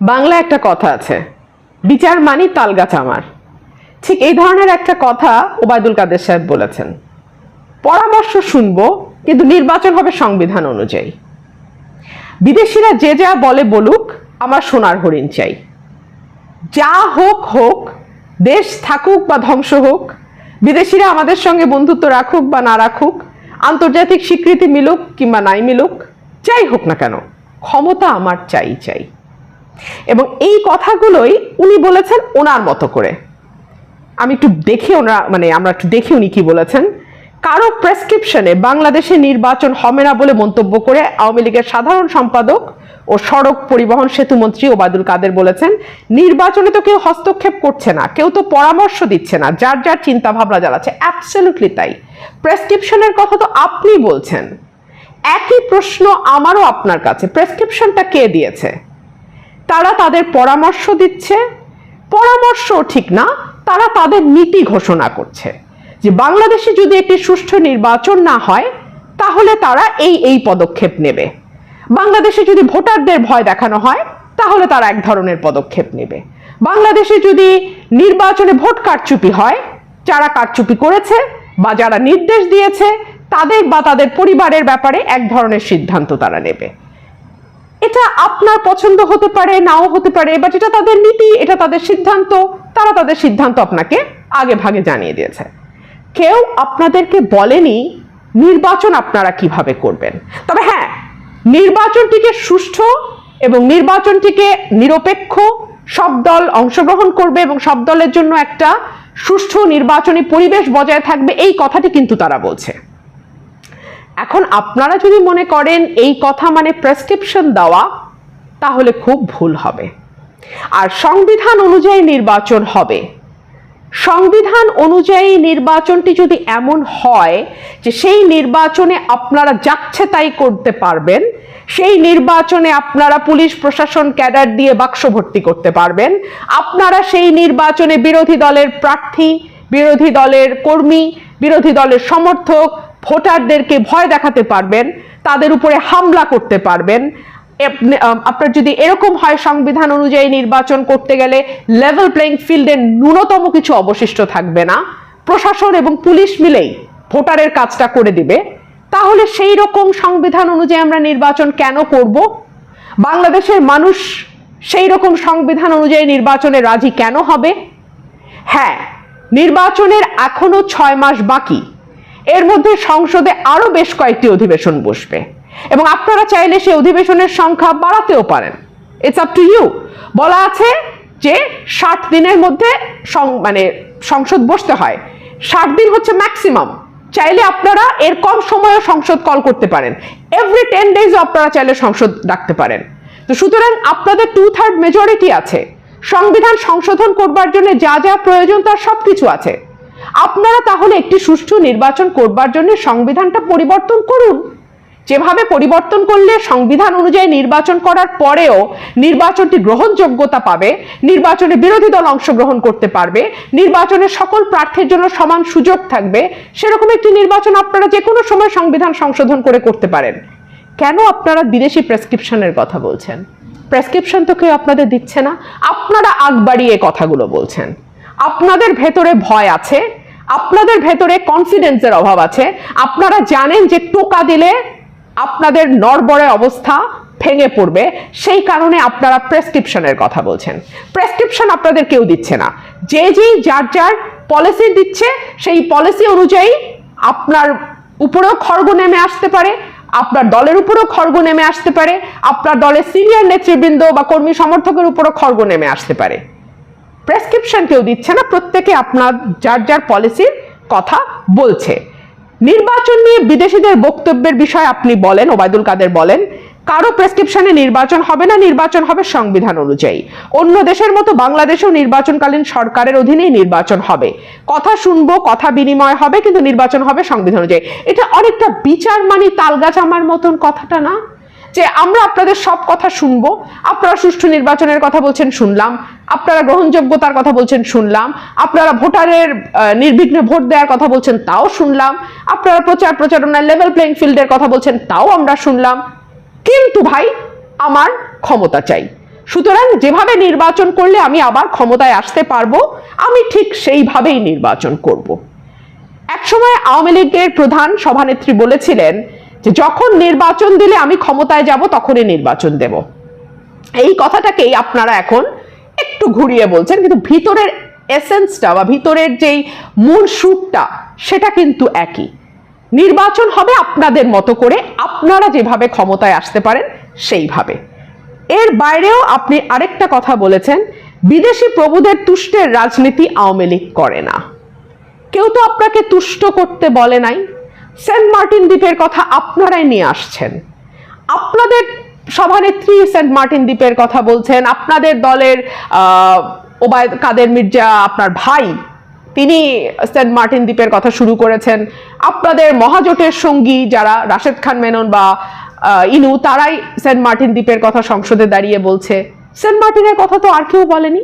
বাংলা একটা কথা আছে, বিচার মানি তালগাছ আমার। ঠিক এই ধরনের একটা কথা ওবায়দুল কাদের সাহেব বলেছেন। পরামর্শ শুনব, কিন্তু নির্বাচন হবে সংবিধান অনুযায়ী। বিদেশিরা যে যা বলে বলুক, আমার সোনার হরিণ চাই। যা হোক হোক, দেশ থাকুক বা ধ্বংস হোক, বিদেশিরা আমাদের সঙ্গে বন্ধুত্ব রাখুক বা না রাখুক, আন্তর্জাতিক স্বীকৃতি মিলুক কিংবা নাই মিলুক, যাই হোক না কেন, ক্ষমতা আমার চাই চাই। এবং এই কথাগুলোই উনি বলেছেন ওনার মতো করে। আমি একটু দেখে ওনারা মানে আমরা একটু দেখি উনি কি বলেছেন। কারও প্রেসক্রিপশনে বাংলাদেশে নির্বাচন হবে না বলে মন্তব্য করে আওয়ামী লীগের সাধারণ সম্পাদক ও সড়ক পরিবহন সেতু মন্ত্রী ওবায়দুল কাদের বলেছেন, নির্বাচনে তো কেউ হস্তক্ষেপ করছে না, কেউ তো পরামর্শ দিচ্ছে না, যার যার চিন্তা ভাবনা জ্বালাচ্ছে অ্যাবসলিউটলি তাই। প্রেসক্রিপশনের কথা তো আপনি বলছেন। একই প্রশ্ন আমারও আপনার কাছে। প্রেসক্রিপশনটা কে দিয়েছে? তারা তাদের পরামর্শ দিচ্ছে। পরামর্শ ঠিক না, তারা তাদের নীতি ঘোষণা করছে যে বাংলাদেশে যদি একটি সুষ্ঠু নির্বাচন না হয়, তাহলে তারা এই এই পদক্ষেপ নেবে। বাংলাদেশে যদি ভোটারদের ভয় দেখানো হয়, তাহলে তারা এক ধরনের পদক্ষেপ নেবে। বাংলাদেশে যদি নির্বাচনে ভোট কারচুপি হয়, যারা কারচুপি করেছে বা যারা নির্দেশ দিয়েছে, তাদের বা তাদের পরিবারের ব্যাপারে এক ধরনের সিদ্ধান্ত তারা নেবে। এটা আপনার পছন্দ হতে পারে, নাও হতে পারে বাট এটা তাদের নীতি, এটা তাদের সিদ্ধান্ত, তারা তাদের সিদ্ধান্ত আপনাকে আগে ভাগে জানিয়ে দিয়েছে। কেউ আপনাদেরকে বলেনি নির্বাচন আপনারা কীভাবে করবেন। তবে হ্যাঁ নির্বাচনটিকে সুষ্ঠু এবং নির্বাচনটিকে নিরপেক্ষ সব দল অংশগ্রহণ করবে এবং সব দলের জন্য একটা সুষ্ঠু নির্বাচনী পরিবেশ বজায় থাকবে, এই কথাটি কিন্তু তারা বলছে। এখন আপনারা যদি মনে করেন এই কথা মানে প্রেসক্রিপশন দেওয়া, তাহলে খুব ভুল হবে। আর সংবিধান অনুযায়ী নির্বাচন হবে। সংবিধান অনুযায়ী নির্বাচনটি যদি এমন হয় যে সেই নির্বাচনে আপনারা যাচ্ছে তাই করতে পারবেন, সেই নির্বাচনে আপনারা পুলিশ, প্রশাসন, ক্যাডার দিয়ে বাক্স ভর্তি করতে পারবেন, আপনারা সেই নির্বাচনে বিরোধী দলের প্রার্থী, বিরোধী দলের কর্মী, বিরোধী দলের সমর্থক ভোটারদেরকে ভয় দেখাতে পারবেন, তাদের উপরে হামলা করতে পারবেন। আপনার যদি এরকম হয় সংবিধান অনুযায়ী নির্বাচন করতে গেলে লেভেল প্লেইং ফিল্ডে ন্যূনতম কিছু অবশিষ্ট থাকবে না। প্রশাসন এবং পুলিশ মিলেই ভোটারের কাজটা করে দিবে। তাহলে সেই রকম সংবিধান অনুযায়ী আমরা নির্বাচন কেন করব? বাংলাদেশের মানুষ সেই রকম সংবিধান অনুযায়ী নির্বাচনে রাজি কেন হবে? হ্যাঁ নির্বাচনের এখনও ছয় মাস বাকি। এর মধ্যে সংসদে আরও বেশ কয়েকটি অধিবেশন বসবে। এবং আপনারা চাইলে সেই অধিবেশনের সংখ্যা বাড়াতেও পারেন। ইটস আপ টু ইউ বলা আছে যে ষাট দিনের মধ্যে মানে সংসদ বসতে হয়। ষাট দিন হচ্ছে ম্যাক্সিমাম চাইলে আপনারা এর কম সময়েও সংসদ কল করতে পারেন। এভরি টেন ডেজ আপনারা চাইলে সংসদ ডাকতে পারেন। তো সুতরাং আপনাদের টু থার্ড মেজরিটি আছে। সংবিধান সংশোধন করবার জন্য যা যা প্রয়োজন তার সবকিছু আছে। আপনারা তাহলে একটি সুষ্ঠু নির্বাচন করবার জন্য সংবিধানটা পরিবর্তন করুন। যেভাবে পরিবর্তন করলে সংবিধান অনুযায়ী নির্বাচন করার পরেও নির্বাচনটি গ্রহণযোগ্যতা পাবে, নির্বাচনে বিরোধী দল অংশগ্রহণ করতে পারবে, নির্বাচনে সকল প্রার্থীর জন্য সমান সুযোগ থাকবে, সেরকম একটি নির্বাচন আপনারা যে কোনো সময় সংবিধান সংশোধন করে করতে পারেন। কেন আপনারা বিদেশি প্রেসক্রিপশনের কথা বলছেন? প্রেসক্রিপশন তো কেউ আপনাদের দিচ্ছে না। আপনারা আগ বাড়িয়ে কথাগুলো বলছেন। আপনাদের ভেতরে ভয় আছে আপনাদের ভেতরে কনফিডেন্সের অভাব আছে। আপনারা জানেন যে টোকা দিলে আপনাদের নড়বড়ে অবস্থা ভেঙে পড়বে। সেই কারণে আপনারা প্রেসক্রিপশনের কথা বলছেন। প্রেসক্রিপশন আপনাদের কেউ দিচ্ছে না। যে যেই যার যার পলিসি দিচ্ছে, সেই পলিসি অনুযায়ী আপনার উপরেও খড়গ নেমে আসতে পারে, আপনার দলের উপরেও খড়গ নেমে আসতে পারে, আপনার দলের সিনিয়র নেতৃবৃন্দ বা কর্মী সমর্থকের উপরও খড়গ নেমে আসতে পারে। প্রেসক্রিপশন কেউ দিচ্ছে না, প্রত্যেকে আপনার যার যার পলিসির কথা বলছে। নির্বাচন নিয়ে বিদেশিদের বক্তব্যের বিষয়ে আপনি বলেন, ওবায়দুল কাদের বলেন, কারও প্রেসক্রিপশনে নির্বাচন হবে না, নির্বাচন হবে সংবিধান অনুযায়ী। অন্য দেশের মতো বাংলাদেশেও নির্বাচনকালীন সরকারের অধীনেই নির্বাচন হবে। কথা শুনব, কথা বিনিময় হবে, কিন্তু নির্বাচন হবে সংবিধান অনুযায়ী। এটা অনেকটা বিচার মানি তালগাছ আমার মতন কথাটা না? যে আমরা আপনাদের সব কথা শুনব। আপনারা সুষ্ঠু নির্বাচনের কথা বলছেন, শুনলাম। আপনারা গ্রহণযোগ্যতার কথা বলছেন, শুনলাম। আপনারা ভোটারের নির্বিঘ্নে ভোট দেওয়ার কথা বলছেন, তাও শুনলাম। আপনারা প্রচার প্রচারণার লেভেল প্লেইং ফিল্ডের কথা বলছেন, তাও আমরা শুনলাম। কিন্তু ভাই, আমার ক্ষমতা চাই। সুতরাং যেভাবে নির্বাচন করলে আমি আবার ক্ষমতায় আসতে পারব, আমি ঠিক সেইভাবেই নির্বাচন করব। একসময় আওয়ামী লীগের প্রধান সভানেত্রী বলেছিলেন যে যখন নির্বাচন দিলে আমি ক্ষমতায় যাব, তখনই নির্বাচন দেব। এই কথাটাকেই আপনারা এখন একটু ঘুরিয়ে বলছেন, কিন্তু ভিতরের এসেন্সটা বা ভিতরের যেই মূল সুরটা, সেটা কিন্তু একই। নির্বাচন হবে আপনাদের মতো করে, আপনারা যেভাবে ক্ষমতায় আসতে পারেন, সেইভাবে। এর বাইরেও আপনি আরেকটা কথা বলেছেন, বিদেশি প্রভুদের তুষ্টের রাজনীতি আওয়ামী লীগ করে না। কেউ তো আপনাকে তুষ্ট করতে বলে নাই। সেন্ট মার্টিন দ্বীপের কথা আপনারাই নিয়ে আসছেন। আপনাদের সভানেত্রী সেন্ট মার্টিন দ্বীপের কথা বলছেন, আপনাদের দলের ওবায়দ কাদের মির্জা, আপনার ভাই, তিনি সেন্ট মার্টিন দ্বীপের কথা শুরু করেছেন। আপনাদের মহাজোটের সঙ্গী যারা রাশেদ খান মেনন বা ইনু, তারাই সেন্ট মার্টিন দ্বীপের কথা সংসদে দাঁড়িয়ে বলছে। সেন্ট মার্টিনের কথা তো আর কেউ বলেনি।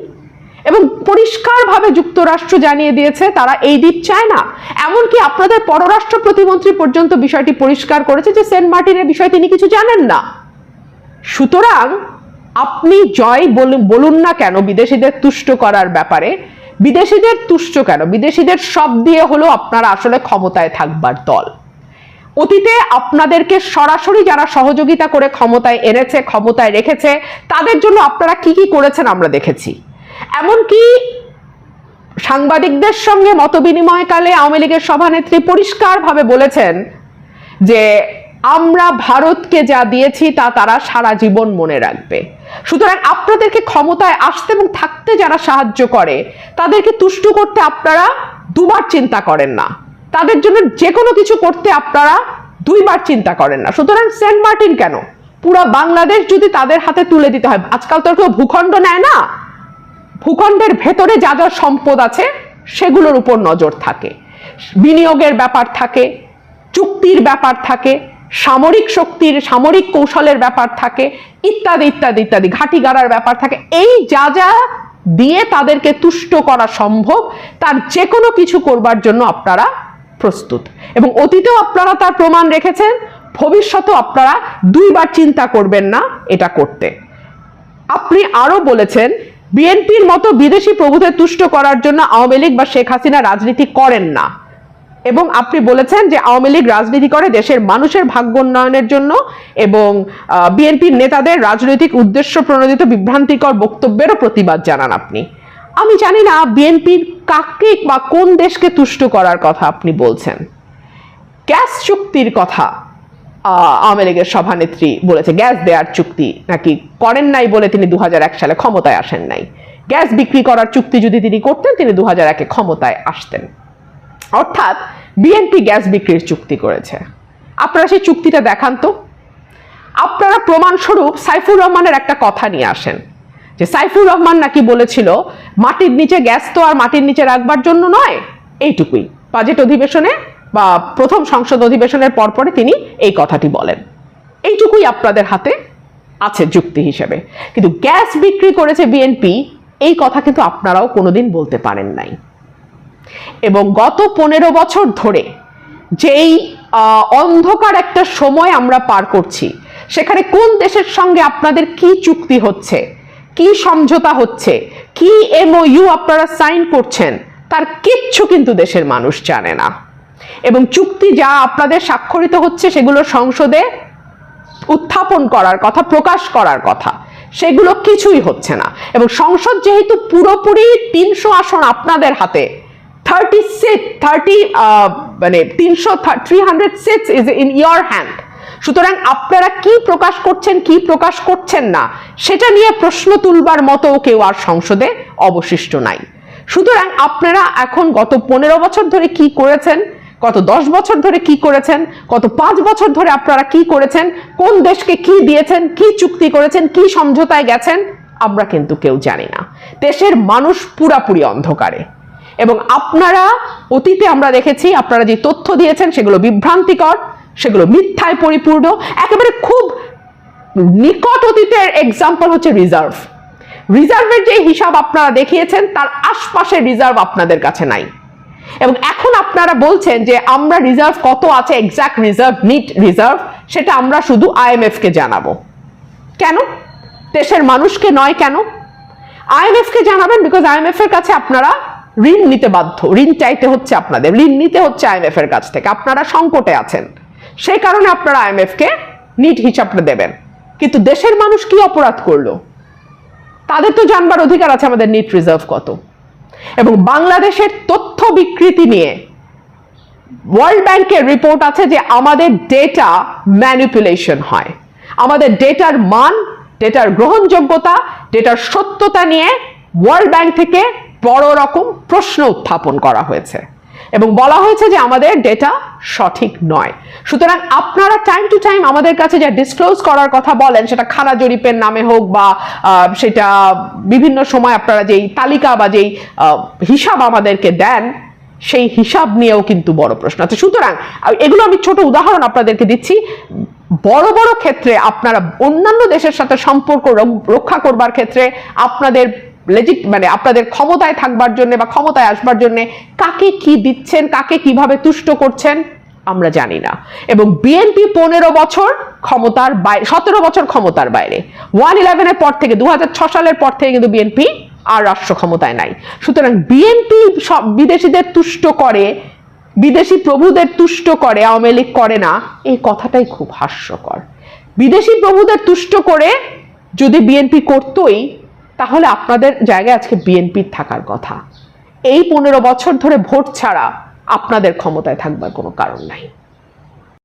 এবং পরিষ্কারভাবে যুক্তরাষ্ট্র জানিয়ে দিয়েছে তারা এই দ্বীপ চায় না। এমনকি আপনাদের পররাষ্ট্র প্রতিমন্ত্রী পর্যন্ত বিষয়টি পরিষ্কার করেছে যে সেন্ট মার্টিনের বিষয়ে তিনি কিছু জানেন না। সুতরাং আপনি জয় বলুন না কেন বিদেশিদের তুষ্ট করার ব্যাপারে? বিদেশিদের তুষ্ট কেন? বিদেশিদের সব দিয়ে হলো আপনারা আসলে ক্ষমতায় থাকবার দল। অতীতে আপনাদেরকে সরাসরি যারা সহযোগিতা করে ক্ষমতায় এনেছে, ক্ষমতায় রেখেছে, তাদের জন্য আপনারা কি কি করেছেন আমরা দেখেছি। এমনকি সাংবাদিকদের সঙ্গে মতবিনিময়কালে আওয়ামী লীগের সভানেত্রী পরিষ্কারভাবে বলেছেন যে আমরা ভারতকে যা দিয়েছি তা তারা সারা জীবন মনে রাখবে। সুতরাং আপনাদেরকে ক্ষমতায় আসতে এবং থাকতে যারা সাহায্য করে, তাদেরকে তুষ্ট করতে আপনারা দুবার চিন্তা করেন না। তাদের জন্য যে কোনো কিছু করতে আপনারা দুইবার চিন্তা করেন না। সুতরাং সেন্ট মার্টিন কেন? পুরো বাংলাদেশ যদি তাদের হাতে তুলে দিতে হয়। আজকাল তো আর কেউ ভূখণ্ড নেয় না। ভূখণ্ডের ভেতরে যা যা সম্পদ আছে, সেগুলোর উপর নজর থাকে। বিনিয়োগের ব্যাপার থাকে, চুক্তির ব্যাপার থাকে, সামরিক শক্তির, সামরিক কৌশলের ব্যাপার থাকে, ইত্যাদি ইত্যাদি ইত্যাদি ঘাটি গাড়ার ব্যাপার থাকে। এই যা যা দিয়ে তাদেরকে তুষ্ট করা সম্ভব, তার যে কোনো কিছু করবার জন্য আপনারা প্রস্তুত। এবং অতীতেও আপনারা তার প্রমাণ রেখেছেন, ভবিষ্যতেও আপনারা দুইবার চিন্তা করবেন না এটা করতে। আপনি আরও বলেছেন বিএনপির মতো বিদেশি প্রভুদের তুষ্ট করার জন্য আওয়ামী লীগ বা শেখ হাসিনা রাজনীতি করেন না। এবং আপনি বলেছেন যে আওয়ামী লীগ রাজনীতি করে দেশের মানুষের ভাগ্য উন্নয়নের জন্য এবং বিএনপির নেতাদের রাজনৈতিক উদ্দেশ্য প্রণোদিত বিভ্রান্তিকর বক্তব্যেরও প্রতিবাদ জানান আপনি। আমি জানি না বিএনপির কাকে বা কোন দেশকে তুষ্ট করার কথা আপনি বলছেন। গ্যাস চুক্তির কথা আওয়ামী লীগের সভানেত্রী বলেছে, গ্যাস দেওয়ার চুক্তি নাকি করেন নাই বলে তিনি দুহাজার এক সালে ক্ষমতায় আসেন নাই। গ্যাস বিক্রি করার চুক্তি যদি তিনি করতেন, তিনি দু একে ক্ষমতায় আসতেন। অর্থাৎ বিএনপি গ্যাস বিক্রির চুক্তি করেছে। আপনারা সেই চুক্তিটা দেখান তো। আপনারা প্রমাণস্বরূপ সাইফুর রহমানের একটা কথা নিয়ে আসেন, যে সাইফুর রহমান নাকি বলেছিল, মাটির নিচে গ্যাস তো আর মাটির নিচে রাখবার জন্য নয়, এইটুকুই। বাজেট অধিবেশনে বা প্রথম সংসদ অধিবেশনের পরপরে তিনি এই কথাটি বলেন। এইটুকুই আপনাদের হাতে আছে যুক্তি হিসেবে। কিন্তু গ্যাস বিক্রি করেছে বিএনপি, এই কথা কিন্তু আপনারাও কোনোদিন বলতে পারেন নাই। এবং গত পনেরো বছর ধরে যেই অন্ধকার একটা সময় আমরা পার করছি, সেখানে কোন দেশের সঙ্গে আপনাদের কি চুক্তি হচ্ছে, কি সমঝোতা হচ্ছে, কি এমওইউ আপনারা সাইন করছেন, তার কিচ্ছু কিন্তু দেশের মানুষ জানে না। এবং চুক্তি যা আপনাদের স্বাক্ষরিত হচ্ছে সেগুলো সংসদে উত্থাপন করার কথা, প্রকাশ করার কথা, সেগুলো কিছুই হচ্ছে না। এবং সংসদ যেহেতু পুরোপুরি তিনশো আসন আপনাদের হাতে থার্টি সেট থার্টি মানে তিনশো three hundred seats is in your hand সুতরাং আপনারা কি প্রকাশ করছেন, কি প্রকাশ করছেন না, সেটা নিয়ে প্রশ্ন তুলবার মতো কেউ আর সংসদে অবশিষ্ট নাই। সুতরাং আপনারা এখন গত পনেরো বছর ধরে কি করেছেন গত দশ বছর ধরে কি করেছেন? কত পাঁচ বছর ধরে আপনারা কি করেছেন? কোন দেশকে কি দিয়েছেন? কি চুক্তি করেছেন? কি সমঝোতায় গেছেন? আমরা কিন্তু কেউ জানি না। দেশের মানুষ পুরাপুরি অন্ধকারে। এবং আপনারা অতীতে আমরা দেখেছি, আপনারা যে তথ্য দিয়েছেন, সেগুলো বিভ্রান্তিকর, সেগুলো মিথ্যায় পরিপূর্ণ, একেবারে খুব নিকট অতীতের এক্সাম্পল হচ্ছে রিজার্ভ রিজার্ভের যে হিসাব আপনারা দেখিয়েছেন, তার আশপাশের রিজার্ভ আপনাদের কাছে নাই। এবং এখন আপনারা বলছেন যে আমরা রিজার্ভ কত আছে এক্সাক্ট রিজার্ভ নিট রিজার্ভ সেটা আমরা শুধু আইএমএফ কে জানাব। কেন? দেশের মানুষকে নয় কেন? আইএমএফ কে জানাবেন বিকজ আইএমএফ এর কাছে আপনারা ঋণ নিতে বাধ্য, ঋণ চাইতে হচ্ছে আপনাদের, ঋণ নিতে হচ্ছে আইএমএফ এর কাছ থেকে, আপনারা সংকটে আছেন। সেই কারণে আপনারা আইএমএফ কে নিট হিসাবটা দেবেন। কিন্তু দেশের মানুষ কি অপরাধ করল? তাদের তো জানবার অধিকার আছে আমাদের নিট রিজার্ভ কত। এবং বাংলাদেশের তথ্য বিকৃতি নিয়ে। ওয়ার্ল্ড ব্যাংকের রিপোর্ট আছে যে আমাদের ডেটা ম্যানিপুলেশন হয়। আমাদের ডেটার মান ডেটার গ্রহণযোগ্যতা ডেটার সত্যতা নিয়ে ওয়ার্ল্ড ব্যাংক থেকে বড় রকম প্রশ্ন উত্থাপন করা হয়েছে। এবং বলা হয়েছে যে আমাদের ডেটা সঠিক নয়। সুতরাং আপনারা টাইম টু টাইম আমাদের কাছে যা ডিসক্লোজ করার কথা বলেন, সেটা খানা জরিপের নামে হোক বা সেটা বিভিন্ন সময় আপনারা যেই তালিকা বা যেই হিসাব আমাদেরকে দেন, সেই হিসাব নিয়েও কিন্তু বড় প্রশ্ন আছে। সুতরাং এগুলো আমি ছোট উদাহরণ আপনাদেরকে দিচ্ছি। বড় বড় ক্ষেত্রে আপনারা অন্যান্য দেশের সাথে সম্পর্ক রক্ষা করবার ক্ষেত্রে আপনাদের লেজিট মানে আপনাদের ক্ষমতায় থাকবার জন্য বা ক্ষমতায় আসবার জন্য কাকে কি দিচ্ছেন, কাকে কীভাবে তুষ্ট করছেন, আমরা জানি না। এবং বিএনপি পনেরো বছর ক্ষমতার বাইরে সতেরো বছর ক্ষমতার বাইরে। ওয়ান ইলেভেনের পর থেকে দু সালের পর থেকে কিন্তু বিএনপি আর রাষ্ট্র ক্ষমতায় নাই। সুতরাং বিএনপি সব বিদেশিদের তুষ্ট করে, বিদেশি প্রভুদের তুষ্ট করে, আওয়ামী লীগ করে না, এই কথাটাই খুব হাস্যকর। বিদেশি প্রভুদের তুষ্ট করে যদি বিএনপি করতোই তাহলে আপনাদের জায়গায় আজকে বিএনপির থাকার কথা। এই পনেরো বছর ধরে ভোট ছাড়া আপনাদের ক্ষমতায় থাকবার কোনো কারণ নাই।